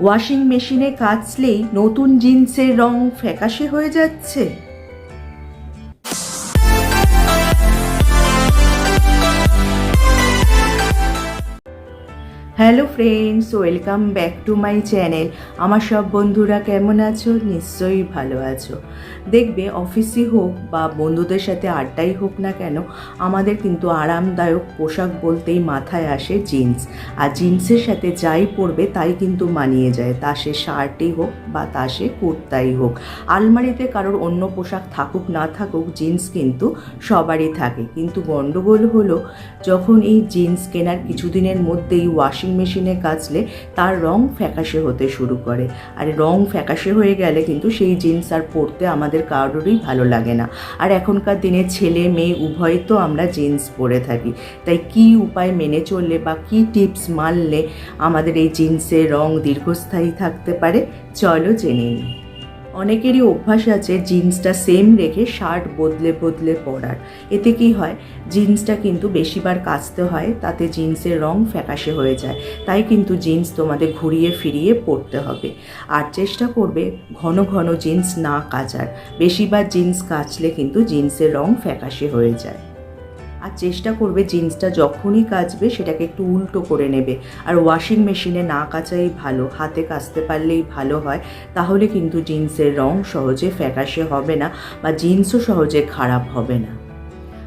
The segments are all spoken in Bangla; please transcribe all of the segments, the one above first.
ওয়াশিং মেশিনে কাচলেই নতুন জিন্সের রং ফ্যাকাশে হয়ে যাচ্ছে। Hello friends, welcome back to my channel. আমার সব বন্ধুরা কেমন আছো? নিশ্চয়ই ভালো আছো। দেখবে, অফিসই হোক বা বন্ধুদের সাথে আড্ডাই হোক না কেন, আমাদের কিন্তু আরামদায়ক পোশাক বলতেই মাথায় আসে জিন্স। আর জিন্সের সাথে যাই পরবে, তাই কিন্তু মানিয়ে যায়। তা সে শার্টই হোক বা তা সে কুর্তাই হোক। আলমারিতে কারোর অন্য পোশাক থাকুক, না থাকুক, জিন্স কিন্তু সবারই থাকে। কিন্তু গণ্ডগোল হলো, যখন এই জিন্স কেনার কিছুদিনের মধ্যেই ওয়াশিং মেশিনে কাচলে তার রং ফ্যাকাশে হতে শুরু করে। আর, রং ফ্যাকাশে হয়ে গেলে কিন্তু সেই জিন্স আর পরতে আমাদের কারোরই ভালো লাগে না। আর এখনকার দিনে ছেলে মেয়ে উভয় তো আমরা জিন্স পরে থাকি। তাই কি উপায় মেনে চললে বা কি টিপস মানলে আমাদের এই জিন্সের রং দীর্ঘস্থায়ী থাকতে পারে? চলো জেনে নিই। অনেকেরই অভ্যাস আছে জিন্সটা সেম রেখে শার্ট বদলে বদলে পরার। এতে কি হয়? জিন্সটা কিন্তু বেশিবার কাচতে হয়, তাতে জিন্সের রং ফ্যাকাশে হয়ে যায়। তাই কিন্তু জিন্স তোমাদের ঘুরিয়ে ফিরিয়ে পরতে হবে। আর চেষ্টা করবে ঘন ঘন জিন্স না কাচার। বেশিবার জিন্স কাচলে কিন্তু জিন্সের রং ফ্যাকাশে হয়ে যায়। আর চেষ্টা করবে জিন্সটা যখনই কাচবে সেটাকে একটু উল্টো করে নেবে। আর ওয়াশিং মেশিনে না কাচাই ভালো, হাতে কাচতে পারলেই ভালো হয়। তাহলে কিন্তু জিন্সের রং সহজে ফ্যাকাশে হবে না বা জিন্সও সহজে খারাপ হবে না।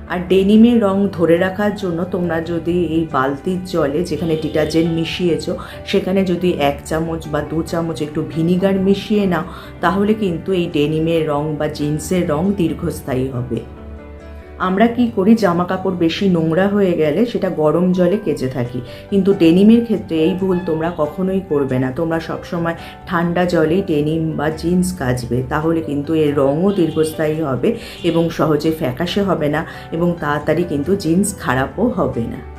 আর ডেনিমের রং ধরে রাখার জন্য তোমরা যদি এই বালতির জলে যেখানে ডিটারজেন্ট মিশিয়েছো, সেখানে যদি এক চামচ বা দু চামচ একটু ভিনিগার মিশিয়ে নাও, তাহলে কিন্তু এই ডেনিমের রং বা জিন্সের রং দীর্ঘস্থায়ী হবে। আমরা কি করি জামা কাপড় বেশি নোংরা হয়ে গেলে সেটা গরম জলে কেচে থাকি। কিন্তু ডেনিমের ক্ষেত্রে এই ভুল তোমরা কখনোই করবে না। তোমরা সবসময় ঠান্ডা জলেই ডেনিম বা জিন্স কাচবে, তাহলে কিন্তু এর রঙও দীর্ঘস্থায়ী হবে এবং সহজে ফ্যাকাশে হবে না এবং তাড়াতাড়ি কিন্তু জিন্স খারাপও হবে না।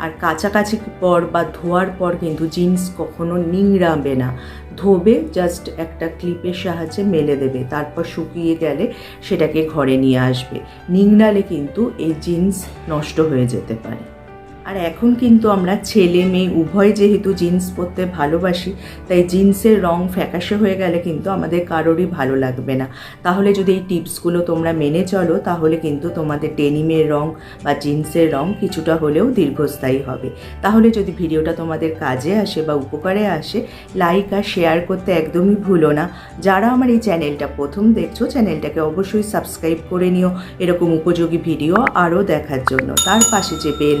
আর কাছাকাছি পর বা ধোয়ার পর কিন্তু জিন্স কখনো নিংড়াবে না। ধোবে জাস্ট একটা ক্লিপের সাহায্যে মেলে দেবে। তারপর শুকিয়ে গেলে সেটাকে ঘরে নিয়ে আসবে। নিংড়ালে কিন্তু এই জিন্স নষ্ট হয়ে যেতে পারে। আর এখন কিন্তু আমরা ছেলে মেয়ে উভয় যেহেতু জিন্স পরতে ভালোবাসি, তাই জিন্সের রং ফ্যাকাশে হয়ে গেলে কিন্তু আমাদের কারোরই ভালো লাগবে না। তাহলে যদি এই টিপসগুলো তোমরা মেনে চলো, তাহলে কিন্তু তোমাদের ডেনিমের রং বা জিন্সের রং কিছুটা হলেও দীর্ঘস্থায়ী হবে। তাহলে যদি ভিডিওটা তোমাদের কাজে আসে বা উপকারে আসে লাইক আর শেয়ার করতে একদমই ভুলো না। যারা আমার এই চ্যানেলটা প্রথম দেখছ, চ্যানেলটাকে অবশ্যই সাবস্ক্রাইব করে নিও। এরকম উপযোগী ভিডিও আরও দেখার জন্য। তার পাশে যে বেল